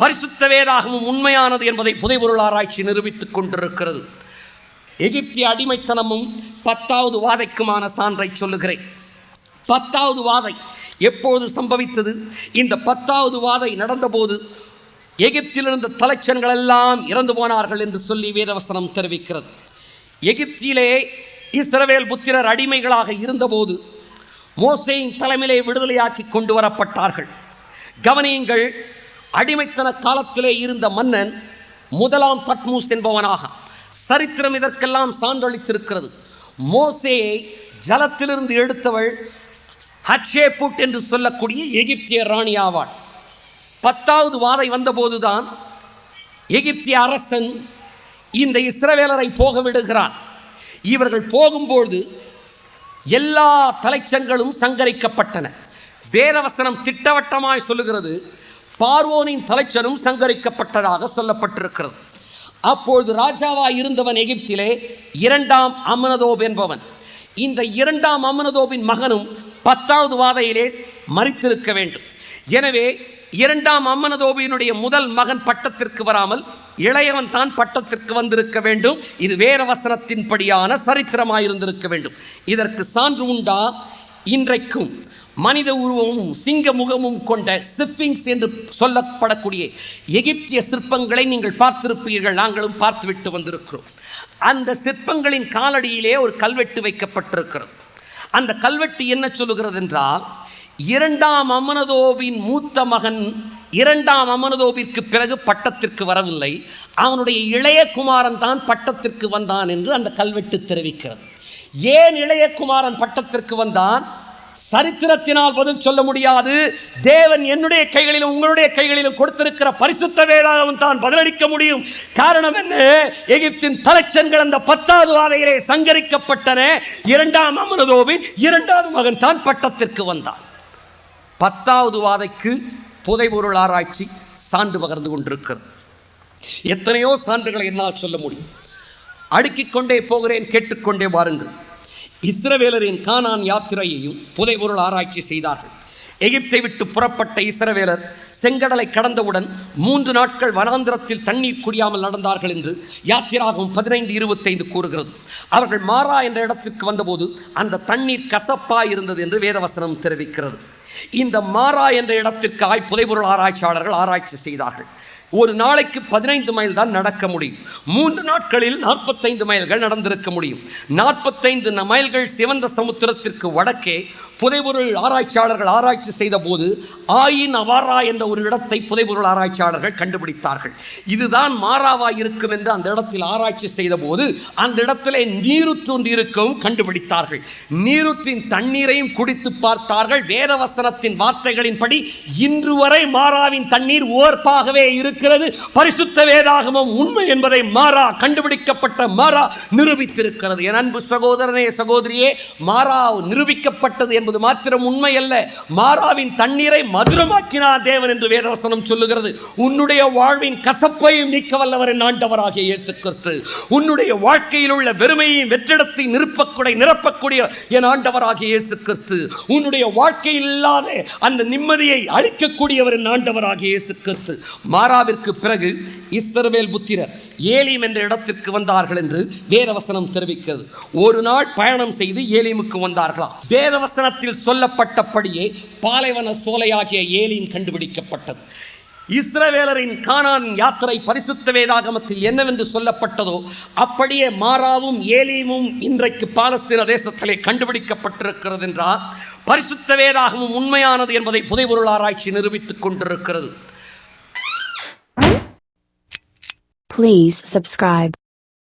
பரிசுத்த வேதாகமும் உண்மையானது என்பதை புதைபொருள் ஆராய்ச்சி நிரூபித்துக் கொண்டிருக்கிறது. எகிப்திய அடிமைத்தனமும் பத்தாவது வாதைக்குமான சான்றை சொல்லுகிறேன். பத்தாவது வாதை எப்போது சம்பவித்தது? இந்த பத்தாவது வாதை நடந்தபோது எகிப்தில் இருந்த தலைச்சன்கள் எல்லாம் இறந்து போனார்கள் என்று சொல்லி வேதவசனம் தெரிவிக்கிறது. எகிப்திலே இஸ்ரவேல் புத்திரர் அடிமைகளாக இருந்தபோது மோசையின் தலைமையிலே விடுதலையாக்கி கொண்டு வரப்பட்டார்கள். கவனியுங்கள் அடிமைத்தன காலத்திலே இருந்த மன்னன் முதலாம் தட்மூஸ் என்பவனாக சரித்திரம் இதற்கெல்லாம் சான்றளித்திருக்கிறது. மோசேயை ஜலத்திலிருந்து எடுத்தவள் ஹட்ஷேபுட் என்று சொல்லக்கூடிய எகிப்திய ராணி ஆவாள். பத்தாவது வாதை வந்தபோதுதான் எகிப்திய அரசன் இந்த இஸ்ரவேலரை போக விடுகிறான். இவர்கள் போகும்போது எல்லா தலைச்சங்களும் சங்கரிக்கப்பட்டன. வேதவசனம் திட்டவட்டமாய் சொல்லுகிறது பார்வோனின் தலைச்சனும் சங்கரிக்கப்பட்டதாக சொல்லப்பட்டிருக்கிறது. அப்பொழுது ராஜாவாக இருந்தவன் எகிப்திலே இரண்டாம் அமனதோப் என்பவன். இந்த இரண்டாம் அமனதோபின் மகனும் பத்தாவது வாதையிலே மறித்திருக்க வேண்டும். எனவே இரண்டாம் அம்மனதோபியினுடைய முதல் மகன் பட்டத்திற்கு வராமல் இளையவன் தான் பட்டத்திற்கு வந்திருக்க வேண்டும். இது வேற வசனத்தின்படியான சரித்திரமாயிருந்திருக்க வேண்டும். இதற்கு சான்று உண்டா? இன்றைக்கும் மனித உருவமும் சிங்க முகமும் கொண்ட சிஃபிங்ஸ் என்று சொல்லப்படக்கூடிய எகிப்திய சிற்பங்களை நீங்கள் பார்த்திருப்பீர்கள். நாங்களும் பார்த்துவிட்டு வந்திருக்கிறோம். அந்த சிற்பங்களின் காலடியிலே ஒரு கல்வெட்டு வைக்கப்பட்டிருக்கிறது. அந்த கல்வெட்டு என்ன சொல்லுகிறது என்றால் இரண்டாம் அமனதோவின் மூத்த மகன் இரண்டாம் அமனதோவிற்கு பிறகு பட்டத்திற்கு வரவில்லை. அவனுடைய இளைய குமாரன் தான் பட்டத்திற்கு வந்தான் என்று அந்த கல்வெட்டு தெரிவிக்கிறது. ஏன் இளையகுமாரன் பட்டத்திற்கு வந்தான்? சரித்திரத்தினால் பதில் சொல்ல முடியாது. தேவன் என்னுடைய கைகளிலும் உங்களுடைய கைகளிலும் கொடுத்திருக்கிற பரிசுத்த வேதாகவும் தான் பதிலளிக்க முடியும். காரணம் என்ன? எகிப்தின் தலைச்சன்கள் அந்த பத்தாவது வாதையிலே சங்கரிக்கப்பட்டன. இரண்டாம் அமனதோவின் இரண்டாவது மகன் தான் பட்டத்திற்கு வந்தான். பத்தாவது வாதைக்கு புதைபொருள் ஆராய்ச்சி சான்று பகர்ந்து கொண்டிருக்கிறது. எத்தனையோ சான்றுகளை என்னால் சொல்ல முடியும். அடுக்கிக் கொண்டே போகிறேன் கேட்டுக்கொண்டே வாருங்கள். இஸ்ரவேலரின் கானான் யாத்திரையையும் புதைபொருள் ஆராய்ச்சி செய்தார்கள். எகிப்தை விட்டு புறப்பட்ட இஸ்ரவேலர் செங்கடலை கடந்தவுடன் மூன்று நாட்கள் வனாந்திரத்தில் தண்ணீர் குடியாமல் நடந்தார்கள் என்று யாத்திராகவும் பதினைந்து இருபத்தைந்து கூறுகிறது. அவர்கள் மாறா என்ற இடத்திற்கு வந்தபோது அந்த தண்ணீர் கசப்பாய் இருந்தது என்று வேதவசனம் தெரிவிக்கிறது. இந்த மாறா என்ற இடத்திற்காய் புதைபொருள் ஆராய்ச்சியாளர்கள் ஆராய்ச்சி செய்தார்கள். ஒரு நாளைக்கு பதினைந்து மைல் தான் நடக்க முடியும். மூன்று நாட்களில் நாற்பத்தைந்து மைல்கள் நடந்திருக்க முடியும். நாற்பத்தைந்து மைல்கள் சிவந்த சமுத்திரத்திற்கு வடக்கே புதைபொருள் ஆராய்ச்சியாளர்கள் ஆராய்ச்சி செய்த போது ஆயின் அவாரா என்ற ஒரு இடத்தை புதைபொருள் ஆராய்ச்சியாளர்கள் கண்டுபிடித்தார்கள். இதுதான் மாறாவாய் இருக்கும் என்று அந்த இடத்தில் ஆராய்ச்சி செய்த போது அந்த இடத்திலே நீருற்றொன்று இருக்கவும் கண்டுபிடித்தார்கள். நீருற்றின் தண்ணீரையும் குடித்து பார்த்தார்கள். வேதவசனத்தின் வார்த்தைகளின்படி இன்று வரை மாறாவின் தண்ணீர் ஓர்ப்பாகவே இருக்கிறது. பரிசுத்த வேதாகமம் உண்மை என்பதை மாறா கண்டுபிடிக்கப்பட்ட மாறா நிரூபித்திருக்கிறது. என் அன்பு சகோதரனே சகோதரியே மாறா நிரூபிக்கப்பட்டது என்பது மாத்திரம் உண்மை அல்ல மாறாவின் தண்ணீரை மதுரமாக்கினார் தேவன் என்று வேதவசனம் சொல்லுகிறது. உன்னுடைய வாழ்வின் கசப்பையும் நீக்க வல்லவர் ஆண்டவராகிய இயேசு கிறிஸ்து. உன்னுடைய வாழ்க்கையில் உள்ள வெறுமையும் வெற்றிடத்தை நிரப்பக்கூடிய நிரப்பக்கூடிய என் ஆண்டவராகிய இயேசு கிறிஸ்து. உன்னுடைய வாழ்க்கையில் இல்லாத அந்த நிம்மதியை அளிக்கக்கூடியவர் என் ஆண்டவராகிய இயேசு கிறிஸ்து. மாறாவிற்கு பிறகு இஸ்ரவேல் புத்திரர் ஏலிம் என்ற இடத்திற்கு வந்தார்கள் என்று வேதவசனம் தெரிவிக்கிறது. ஒரு நாள் பயணம் செய்து ஏலிமுக்கு வந்தார்களாம். வேதவசனத்தில் சொல்லப்பட்டபடியே பாலைவன சோலையாகிய ஏலின் கண்டுபிடிக்கப்பட்டது இஸ்ரவேலரின் கானான் யாத்திரை பரிசுத்த வேதாகமத்தில் என்னவென்று சொல்லப்பட்டதோ அப்படியே மாறாவும் ஏலியமும் இன்றைக்கு பாலஸ்தீன தேசத்திலே கண்டுபிடிக்கப்பட்டிருக்கிறது என்றால் பரிசுத்த வேதாகமும் உண்மையானது என்பதை புதைபொருள் ஆராய்ச்சி நிரூபித்துக் கொண்டிருக்கிறது Please subscribe.